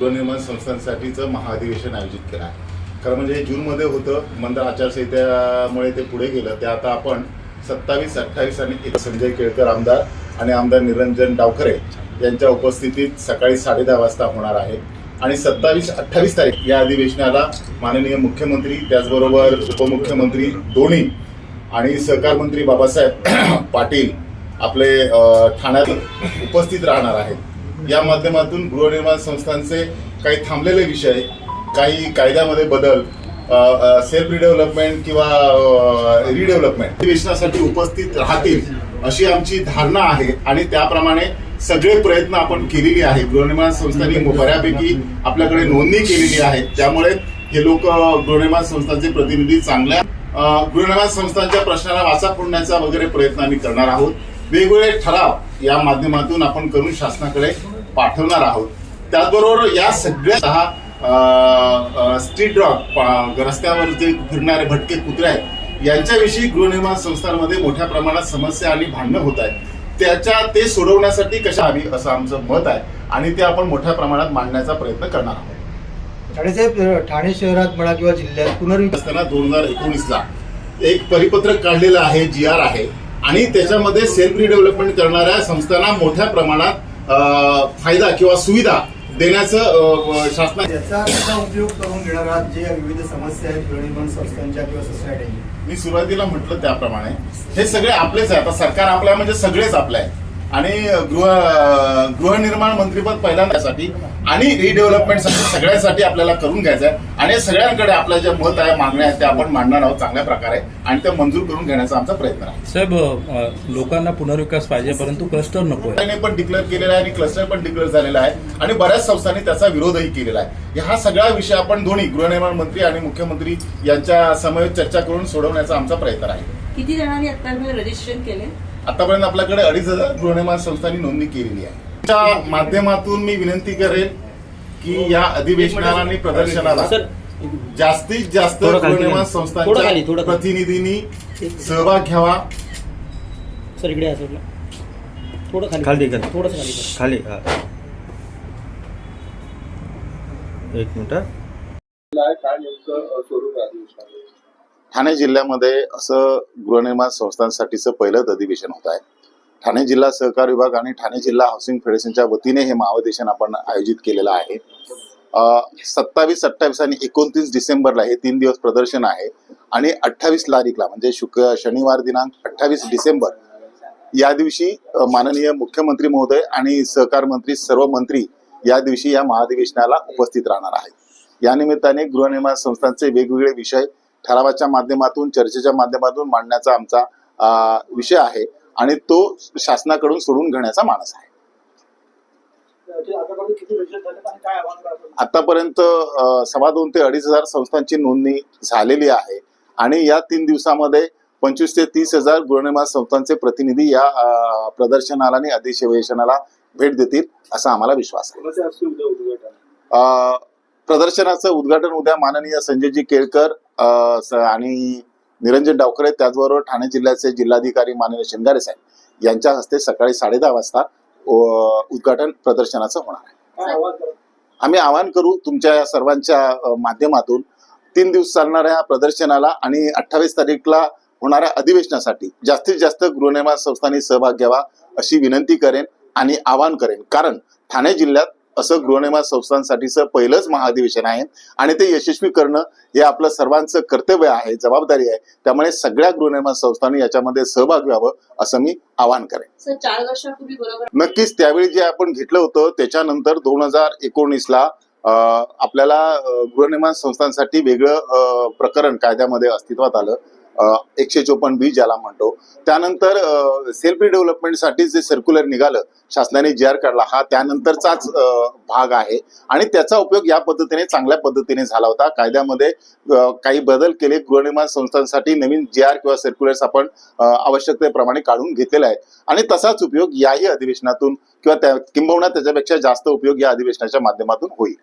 गृहनिर्माण संस्थांसाठीचं महाअधिवेशन आयोजित केलं आहे. खरं म्हणजे हे जूनमध्ये होतं मंदर आचारसंहितेमुळे ते पुढे गेलं. ते आता आपण सत्तावीस अठ्ठावीस आणि एक संजय केळकर आमदार आणि आमदार निरंजन डावखरे यांच्या उपस्थितीत सकाळी साडेदहा वाजता होणार आहे. आणि सत्तावीस अठ्ठावीस तारीख या अधिवेशनाला माननीय मुख्यमंत्री त्याचबरोबर उपमुख्यमंत्री दोन्ही आणि सहकार मंत्री बाबासाहेब पाटील आपले ठाण्यात उपस्थित राहणार आहेत. या माध्यमातून गृहनिर्माण संस्थांचे काही थांबलेले विषय काही कायद्यामध्ये बदल सेल्फ रिडेव्हलपमेंट किंवा रिडेव्हलपमेंट अधिवेशनासाठी उपस्थित राहतील अशी आमची धारणा आहे आणि त्याप्रमाणे सगळे प्रयत्न आपण केलेली आहे. गृहनिर्माण संस्थांनी बऱ्यापैकी आपल्याकडे नोंदणी केलेली आहे. त्यामुळे हे लोक गृहनिर्माण संस्थांचे प्रतिनिधी चांगल्या गृहनिर्माण संस्थांच्या प्रश्नाला वाचा फोडण्याचा वगैरे प्रयत्न आम्ही करणार आहोत. वेगवेगळे ठराव या माध्यमातून आपण करून शासनाकडे पाठवणार आहोत. त्याचबरोबर या सगळ्या सहा स्ट्रीट डॉग रस्त्यावर जे फिरणारे भटके कुत्रे आहेत यांच्याविषयी गृहनिर्माण संस्थांमध्ये मोठ्या प्रमाणात समस्या आणि भांडणं होत आहेत. त्याच्या ते सोडवण्यासाठी कशा हवी असं आमचं मत आहे आणि ते आपण मोठ्या प्रमाणात मांडण्याचा प्रयत्न करणार आहोत. ठाणे साहेब ठाणे शहरात म्हणा किंवा जिल्ह्यात पुनर्विकास असताना दोन हजार एकोणीसला एक परिपत्रक काढलेलं आहे जी आर आहे. आणि त्याच्यामध्ये सेल्फ रिडेव्हलपमेंट करणाऱ्या संस्थांना मोठ्या प्रमाणात फायदा किंवा सुविधा देण्याचं शासना याचा उपयोग करून घेणारा जे विविध समस्या आहेत गृहनिर्माण संस्थांच्या किंवा सोसायटीच्या मी सुरुवातीला म्हटलं त्याप्रमाणे हे सगळे आपलेच आहे आता सरकार आपलं आहे म्हणजे सगळेच आपलं आहे आणि गृह गृहनिर्माण मंत्रीपद पहिल्यांदासाठी आणि रिडेव्हलपमेंटसाठी सगळ्यांसाठी आपल्याला करून घ्यायचं आहे आणि सगळ्यांकडे आपलं जे मत आहे मागण्या आहेत ते आपण मांडणार आहोत चांगल्या प्रकारे आणि ते मंजूर करून घेण्याचा आमचा प्रयत्न आहे. साहेब लोकांना पुनर्विकास पाहिजे परंतु क्लस्टर नको त्याने पण डिक्लेअर केलेला आहे आणि क्लस्टर पण डिक्लेअर झालेला आहे. आणि बऱ्याच संस्थांनी त्याचा विरोधही केलेला आहे. हा सगळा विषय आपण दोन्ही गृहनिर्माण मंत्री आणि मुख्यमंत्री यांच्या समवेत चर्चा करून सोडवण्याचा आमचा प्रयत्न आहे. किती जणांनी आतापर्यंत रजिस्ट्रेशन केले आतापर्यंत आपल्याकडे अडीच हजार गृहनिर्माण संस्थांनी नोंदणी केलेली आहे त्या माध्यमातून मी विनंती करेल की या अधिवेशनाला आणि प्रदर्शनाला जास्तीत जास्त गृहनिर्माण संस्थांच्या. प्रतिनिधींनी सहभाग घ्यावा सर इकडे थोडं खाली खाली कर. थोडंसं खाली कर. खाली हा. एक मिनिट ठाणे जिल्ह्यामध्ये असं गृहनिर्माण संस्थांसाठीचं पहिलंच अधिवेशन होत आहे. ठाणे जिल्हा सहकार विभाग आणि ठाणे जिल्हा हाऊसिंग फेडरेशनच्या वतीने हे महाअधिवेशन आपण आयोजित केलेलं आहे. सत्तावीस अठ्ठावीस आणि एकोणतीस डिसेंबरला हे तीन दिवस प्रदर्शन आहे आणि अठ्ठावीस तारीखला म्हणजे शुक्र शनिवार दिनांक अठ्ठावीस डिसेंबर या दिवशी माननीय मुख्यमंत्री महोदय आणि सहकार मंत्री सर्व मंत्री या दिवशी या महाधिवेशनाला उपस्थित राहणार आहेत. या निमित्ताने गृहनिर्माण संस्थांचे वेगवेगळे विषय ठरावाच्या माध्यमातून चर्चेच्या माध्यमातून मांडण्याचा आमचा विषय आहे आणि तो शासनाकडून सोडून घेण्याचा मानस आहे. आतापर्यंत सव्वा दोन ते अडीच हजार संस्थांची नोंदणी झालेली आहे आणि या तीन दिवसामध्ये पंचवीस ते तीस हजार गृहनिर्माण संस्थांचे प्रतिनिधी या प्रदर्शनाला आणि अधिवेशनाला भेट देतील असा आम्हाला विश्वास आहे. प्रदर्शनाचं उद्घाटन उद्या माननीय संजयजी केळकर आणि निरंजन डावकरे त्याचबरोबर ठाणे जिल्ह्याचे जिल्हाधिकारी माननीय शिंगारे साहेब यांच्या हस्ते सकाळी साडेदहा वाजता अ, उद्घाटन प्रदर्शनाचं होणार आहे. आम्ही आवाहन करू तुमच्या या सर्वांच्या माध्यमातून तीन दिवस चालणाऱ्या प्रदर्शनाला आणि अठ्ठावीस तारीखला होणाऱ्या अधिवेशनासाठी जास्तीत जास्त गृहनिर्माण संस्थांनी सहभाग घ्यावा अशी विनंती करेन आणि आवाहन करेन. कारण ठाणे जिल्ह्यात असं गृहनिर्माण संस्थांसाठीचं पहिलंच महाअधिवेशन आहे. आणि ते यशस्वी करणं हे आपलं सर्वांचं कर्तव्य आहे जबाबदारी आहे. त्यामुळे सगळ्या गृहनिर्माण संस्थांनी याच्यामध्ये सहभाग घ्यावं असं मी आवाहन करेन. नक्कीच त्यावेळी जे आपण घेतलं होतं त्याच्यानंतर दोन हजार एकोणीसला आपल्याला गृहनिर्माण संस्थांसाठी वेगळं प्रकरण कायद्यामध्ये अस्तित्वात आलं. एकशे चोपन्न बी ज्याला म्हणतो. त्यानंतर सेल्फ डेव्हलपमेंटसाठी जे सर्क्युलर निघालं शासनाने जी आर काढला हा त्यानंतरचाच भाग आहे. आणि त्याचा उपयोग या पद्धतीने चांगल्या पद्धतीने झाला होता. कायद्यामध्ये काही बदल केले गृहनिर्माण संस्थांसाठी नवीन जी आर किंवा सर्क्युलर्स आपण आवश्यकतेप्रमाणे काढून घेतलेला आहे आणि तसाच उपयोग याही अधिवेशनातून किंवा त्या किंबहुना त्याच्यापेक्षा जास्त उपयोग या अधिवेशनाच्या माध्यमातून होईल.